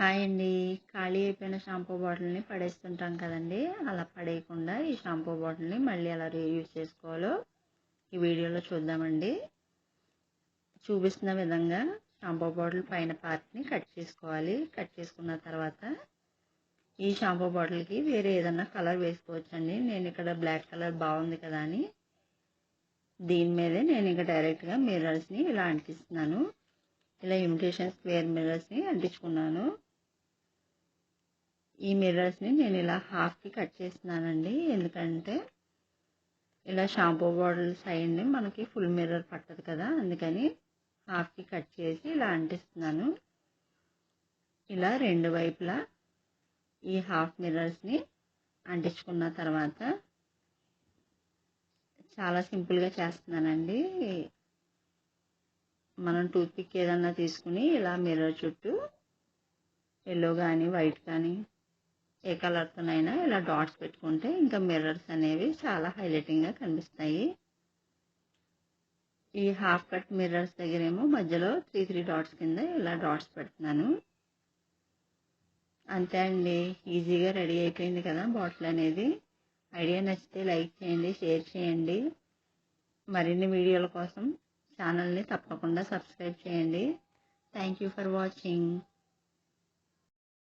Hi అండి. ఖాళీ అయిపోయిన షాంపూ బాటిల్ని పడేస్తుంటాం కదండి. అలా పడేయకుండా ఈ షాంపూ బాటిల్ని మళ్ళీ ఎలా రీయూజ్ చేసుకోవాలో ఈ వీడియోలో చూద్దామండి. చూపిస్తున్న విధంగా షాంపూ బాటిల్ పైన పార్ట్ని కట్ చేసుకోవాలి. కట్ చేసుకున్న తర్వాత ఈ షాంపూ బాటిల్కి వేరే ఏదన్నా కలర్ వేసుకోవచ్చండి. నేను ఇక్కడ బ్లాక్ కలర్ బాగుంది కదా అని దీని మీదే నేను ఇంకా డైరెక్ట్గా మిర్రర్స్ని ఇలా అంటిస్తున్నాను. ఇలా ఇమిటేషన్ స్క్వేర్ మిర్రర్స్ని అంటించుకున్నాను. ఈ మిర్రర్స్ని నేను ఇలా హాఫ్కి కట్ చేస్తున్నానండి. ఎందుకంటే ఇలా షాంపూ బాటిల్ సైడ్ని మనకి ఫుల్ మిర్రర్ పట్టదు కదా. అందుకని హాఫ్కి కట్ చేసి ఇలా అంటిస్తున్నాను. ఇలా రెండు వైపులా ఈ హాఫ్ మిర్రర్స్ని అంటించుకున్న తర్వాత చాలా సింపుల్గా చేస్తున్నానండి. మనం టూత్ పిక్ ఏదన్నా తీసుకుని ఇలా మిర్రర్ చుట్టూ ఎల్లో కానీ వైట్ కానీ ఏ కలర్తోనైనా ఇలా డాట్స్ పెట్టుకుంటే ఇంకా మిర్రర్స్ అనేవి చాలా హైలైటింగ్గా కనిపిస్తాయి. ఈ హాఫ్ కట్ మిర్రర్స్ దగ్గరేమో మధ్యలో త్రీ త్రీ డాట్స్ కింద ఇలా డాట్స్ పెడుతున్నాను. అంతే అండి. ఈజీగా రెడీ అయిపోయింది కదా బాటిల్ అనేది. ఐడియా నచ్చితే లైక్ చేయండి షేర్ చేయండి. మరిన్ని వీడియోల కోసం ఛానల్ని తప్పకుండా సబ్స్క్రైబ్ చేయండి. Thank you for watching.